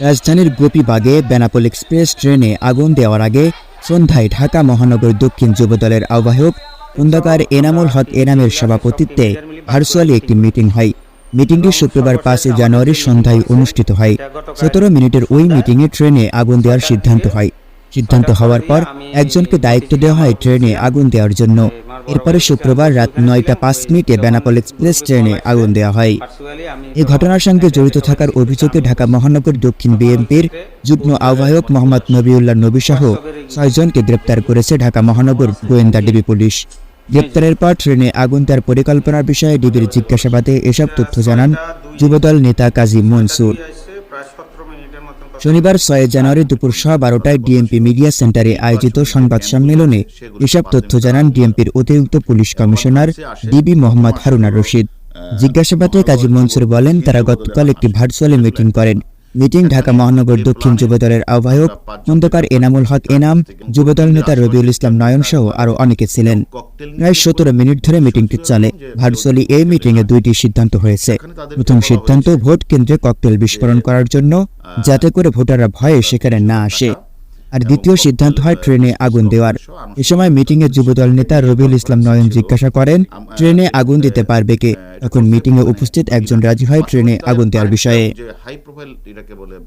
রাজধানীর গোপীবাগে বেনাপোল এক্সপ্রেস ট্রেনে আগুন দেওয়ার আগে সন্ধ্যায় ঢাকা মহানগর দক্ষিণ যুবদলের আহ্বায়ক খন্দকার এনামুল হক এনামের সভাপতিত্বে ভার্চুয়ালি একটি মিটিং হয়। মিটিংটি শুক্রবার পাঁচই জানুয়ারি সন্ধ্যায় অনুষ্ঠিত হয়। সতেরো মিনিটের ওই মিটিংয়ে ট্রেনে আগুন দেওয়ার সিদ্ধান্ত হয়। সিদ্ধান্ত হওয়ার পর একজনকে দায়িত্ব দেওয়া হয় ট্রেনে আগুন দেওয়ার জন্য। এরপরে শুক্রবার রাত নয়টা পাঁচ মিনিটে বেনাপোল এক্সপ্রেস ট্রেনে আগুন দেওয়া হয়। এই ঘটনার সঙ্গে জড়িত থাকার অভিযোগে ঢাকা মহানগর দক্ষিণ বিএনপির যুগ্ম আহ্বায়ক মোহাম্মদ নবিউল্লাহ নবী সহ ছয়জনকে গ্রেপ্তার করেছে ঢাকা মহানগর গোয়েন্দা ডিবি পুলিশ। গ্রেপ্তারের পর ট্রেনে আগুন দেওয়ার পরিকল্পনার বিষয়ে ডিবির জিজ্ঞাসাবাদে এসব তথ্য জানান যুবদল নেতা কাজী মনসুর। শনিবার ছয় জানুয়ারি দুপুর সোয়া বারোটায় ডিএমপি মিডিয়া সেন্টারে আয়োজিত সংবাদ সম্মেলনে এসব তথ্য জানান ডিএমপির অতিরিক্ত police commissioner DB Mohammad Haruna Rashid. জিজ্ঞাসাবাদে কাজী মনসুর বলেন, তারা গতকাল একটি ভার্চুয়ালি মিটিং করেন। মিটিং ঢাকা মহানগর দক্ষিণ যুবদলের আহ্বায়ক খন্দকার এনামুল হক এনাম, যুবদল নেতা রবিউল ইসলাম নয়ন সহ আরও অনেকে ছিলেন। প্রায় সতেরো মিনিট ধরে মিটিংটি চলে। ভার্চুয়ালি এই মিটিংয়ে দুইটি সিদ্ধান্ত হয়েছে। প্রথম সিদ্ধান্ত, ভোট কেন্দ্রে ককটেল বিস্ফোরণ করার জন্য, যাতে করে ভোটাররা ভয়ে সেখানে না আসে। আর দ্বিতীয় সিদ্ধান্ত হয় ট্রেনে আগুন দেওয়ার। এ সময় মিটিংয়ে যুবদল নেতা রবিউল ইসলাম নয়ন জিজ্ঞাসা করেন, ট্রেনে আগুন দিতে পারবে কে? তখন মিটিংয়ে উপস্থিত একজন রাজি হয় ট্রেনে আগুন দেওয়ার বিষয়ে।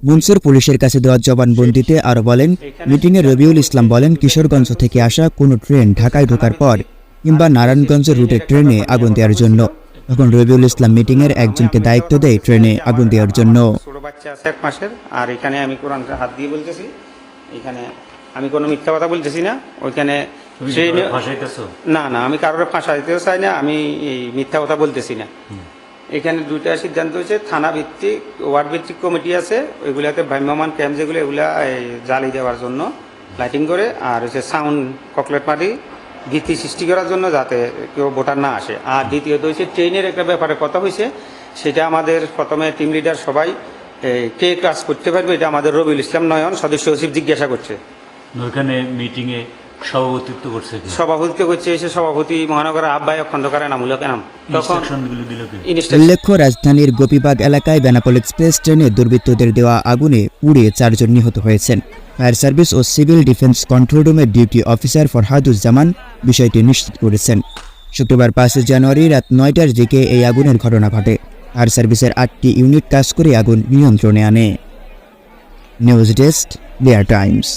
মনসুর পুলিশের কাছে দেওয়া জবানবন্দিতে আরও বলেন, মিটিংয়ে রবিউল ইসলাম বলেন, কিশোরগঞ্জ থেকে আসা কোনো ট্রেন ঢাকায় ঢোকার পর কিংবা নারায়ণগঞ্জের রুটের ট্রেনে আগুন দেওয়ার জন্য। তখন রবিউল ইসলাম মিটিংয়ের একজনকে দায়িত্ব দেয় ট্রেনে আগুন দেওয়ার জন্য। ছোট বাচ্চা আছে এক মাসের, আর এখানে আমি হাত দিয়ে বলতেছি। এখানে আমি কোনো মিথ্যা কথা বলতেছি না ওইখানে না না আমি কারোর ফাঁসা দিতেও চাই না আমি এই মিথ্যা কথা বলতেছি না। এখানে দুইটা সিদ্ধান্ত হয়েছে থানা ভিত্তিক ওয়ার্ড ভিত্তিক কমিটি আছে ওইগুলাতে ভ্রাম্যমান ক্যাম্প যেগুলো এগুলা এই, জ্বালিয়ে দেওয়ার জন্য লাইটিং করে আর হচ্ছে সাউন্ড ককলেট মারি ভীতি সৃষ্টি করার জন্য যাতে কেউ ভোটার না আসে। আর দ্বিতীয়ত হচ্ছে ট্রেনের একটা ব্যাপারে কথা হয়েছে সেটা আমাদের প্রথমে টিম লিডার সবাই কে কাজ করতে পারবে এটা আমাদের রবিউল ইসলাম নয়ন সদস্য সচিব জিজ্ঞাসা করছে। ওইখানে মিটিং এ সভাপতিত্ব করছে সভাপতিত্ব করছে এসে সভাপতি মহানগরের আহ্বায়ক খন্দকার এনামুলক এনাম তখন ইনস্ট্রাকশনগুলো দিল কি? ইনস্ট্রাকশন উল্লেখ্য রাজধানীর গোপীবাগ এলাকায় বেনাপোল এক্সপ্রেস ট্রেনে দুর্বৃত্তদের দেওয়া আগুনে পুড়ে চারজন নিহত হয়েছেন। ফায়ার সার্ভিস ও সিভিল ডিফেন্স কন্ট্রোল রুমের ডিউটি অফিসার ফরহাদুজ্জামান বিষয়টি নিশ্চিত করেছেন। শুক্রবার পাঁচই জানুয়ারি রাত নয়টার দিকে এই আগুনের ঘটনা ঘটে। ফায়ার সার্ভিসের আটটি ইউনিট কাজ করে আগুন নিয়ন্ত্রণে আনে। নিউজ ডেস্ক দেয়ার টাইমস